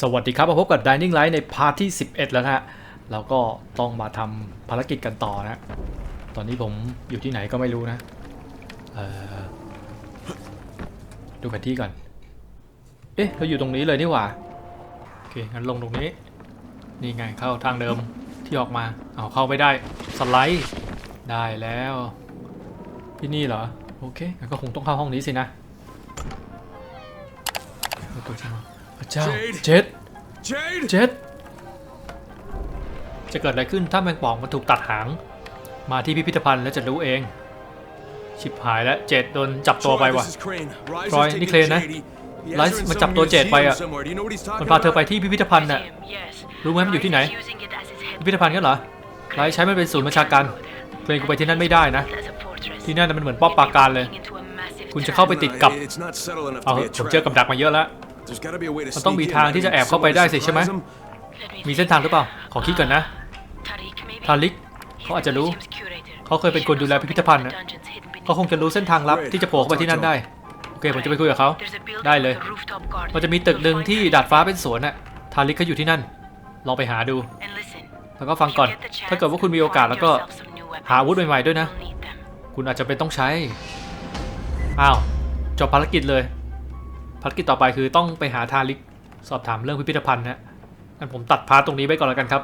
สวัสดีครับมาพบกับ Dining Light ในพาร์ทที่ 11 แล้วนะฮะเราก็ต้องมาทำภารกิจกันต่อนะ ตอนนี้ผมอยู่ที่ไหนก็ไม่รู้นะดูแผนที่ก่อน เอ๊ะ เราอยู่ตรงนี้เลยนี่หว่า โอเค งั้นลงตรงนี้ นี่ไงเข้าทางเดิมที่ออกมา เอาเข้าไม่ได้ สไลด์ ได้แล้ว ที่นี่เหรอ โอเคงั้นก็คงต้องเข้าห้องนี้สินะเอาตัวช่าง พระเจ้า Jade เจ็ด Jade! เจ็ดจะเกิดอะไรขึ้นถ้าแมงป่องมันถูกตัดหาง มาที่พิพิธภัณฑ์แล้วจะรู้เอง ชิบหายแล้วเจ็ดโดนจับตัวไป Troy, ว่ะ this is Crane. Rise Troy, has taken นี่ Crane นะ Jade. He has Rise her in มันจับ some ตัวเจ็ดไปอะ museum somewhere. Do you know what he's มัน talking พาเธอ about? ไปที่พิพิธภัณฑ์น่ะ รู้ไหมมันอยู่ที่ไหน พิพิธภัณฑ์กันเหรอไรใช้มันเป็นศูนย์บัญชาการเกรงกูไปที่นั่นไม่ได้นะ ที่นั่นน่ะมันเหมือนป้อมปราการเลย คุณจะเข้าไปติดกับ It's not subtle enough เอา to เห be อะ a ผมเจอ trap. กับดักมาเยอะแล้ว There's gotta be a way to มันต้อง sneak มี in. ทางที่จะแอบเข้าไปได้สิใช่ไหม Someone มีเส้นทางหรือเปล่า ขอคิดก่อนนะ ทาริกเขาอาจจะรู้ เขาเคยเป็นคนดูแลพิพิธภัณฑ์นะเขาคงจะรู้เส้นทางลับที่จะโผล่เข้าไปที่นั่นได้ โอเคผมจะไปคุยกับเขาได้เลย มันจะมีตึกหนึ่งที่ดาดฟ้าเป็นสวนน่ะ ทาริกเขาอยู่ที่นั่น ลองไปหาดู แล้วก็ฟังก่อน ถ้าเกิดว่าคุณมีโอกาสแล้วก็หาอาวุธใหม่ๆด้วยนะ คุณอาจจะเป็นต้องใช้ อ้าว จบภารกิจเลย ภารกิจต่อไปคือต้องไปหาทาริกสอบถามเรื่องพิพิธภัณฑ์นะงั้นผมตัดพาร์ตรงนี้ไปก่อนแล้วกันครับ